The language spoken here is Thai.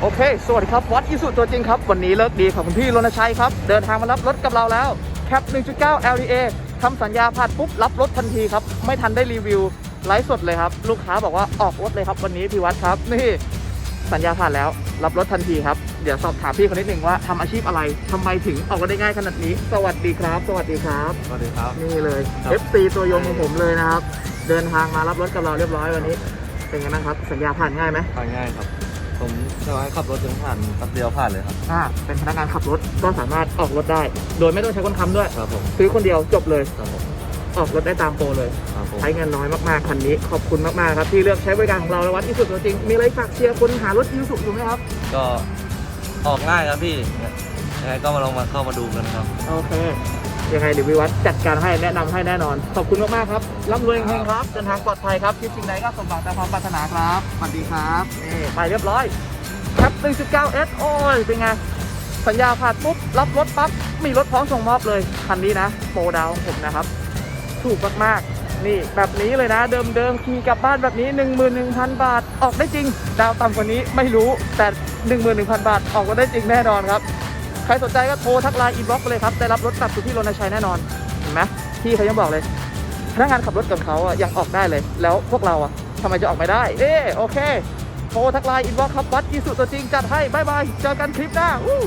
โอเค สวัสดีครับ วัดอิสุตัวจริงครับ วันนี้เลิกดีของคุณพี่รณชัยครับ เดินทางมารับรถกับเราแล้ว แคป 1.9 LDA ทำสัญญาผ่านปุ๊บ รับรถทันทีครับ ไม่ทันได้รีวิว ไลฟ์สดเลยครับ ลูกค้าบอกว่าออกรถเลยครับ วันนี้พี่วัดครับ นี่สัญญาผ่านแล้ว รับรถทันทีครับ เดี๋ยวสอบถามพี่คนนิดหนึ่งว่าทำอาชีพอะไรทำไมถึงออกรถได้ง่ายขนาดนี้ สวัสดีครับ สวัสดีครับ สวัสดีครับ นี่เลย ครับ FC ตัวยงของผมเลยนะครับ เดินทางมารับรถกับเราเรียบร้อยวันนี้ เป็นไงบ้างครับ สัญญาผ่านง่ายไหมผ่านง่ายครับ ผมจะให้ขับรถจนผ่านแป๊บเดียวผ่านเลยครับ อ่าเป็นพนักงานขับรถก็สามารถออกรถได้ โดยไม่ต้องใช้คนค้ำด้วย ครับผมซื้อคนเดียวจบเลย ครับผมออกรถได้ตามโปรเลย ครับผมใช้เงินน้อยมากๆคันนี้ ขอบคุณมากๆครับที่เลือกใช้บริการของเราและวัดอีสุตัวจริงมีอะไรฝากเชียร์คนหารถอีสุอยู่ไหมครับ ก็ออกง่ายครับพี่ยังไงก็มาลองมาเข้ามาดูกันครับ โอเค ยังไงเดี๋ยววิวัฒน์จัดการให้แนะนำให้แน่นอน ขอบคุณมากๆครับร่ำรวยเฮงครับเดินทางปลอดภัยครับคิดสิ่งใดก็สมหวังตามความปรารถนาครับสวัสดีครับนี่ไปเรียบร้อยแคป 1.9S โอ้ยเป็นไง สัญญาผ่านปุ๊บ รับรถปั๊บ มีรถพร้อมส่งมอบเลย คันนี้นะ โปรดาวของผมนะครับ ถูกมากๆ นี่แบบนี้เลยนะ เดิมๆขี่กลับบ้านแบบนี้ 11,000 บาท ออกได้จริง ดาวต่ำกว่านี้ไม่รู้แต่ 11,000 บาท ออกมาได้จริงแน่นอนครับ ใครสนใจก็โทรทักไลน์อินบ็อกซ์ไปเลยครับ ได้รับรถกลับสู่ที่รณชัยแน่นอนเห็นไหมพี่เขายังบอกเลย พนักงานขับรถกับเขาอะยังออกได้เลย แล้วพวกเราอะทำไมจะออกไม่ได้ เอ๊โอเค โทรทักไลน์อินบ็อกซ์ครับวัดอีสุตัวจริงจัดให้บายบาย เจอกันคลิปหน้าอู้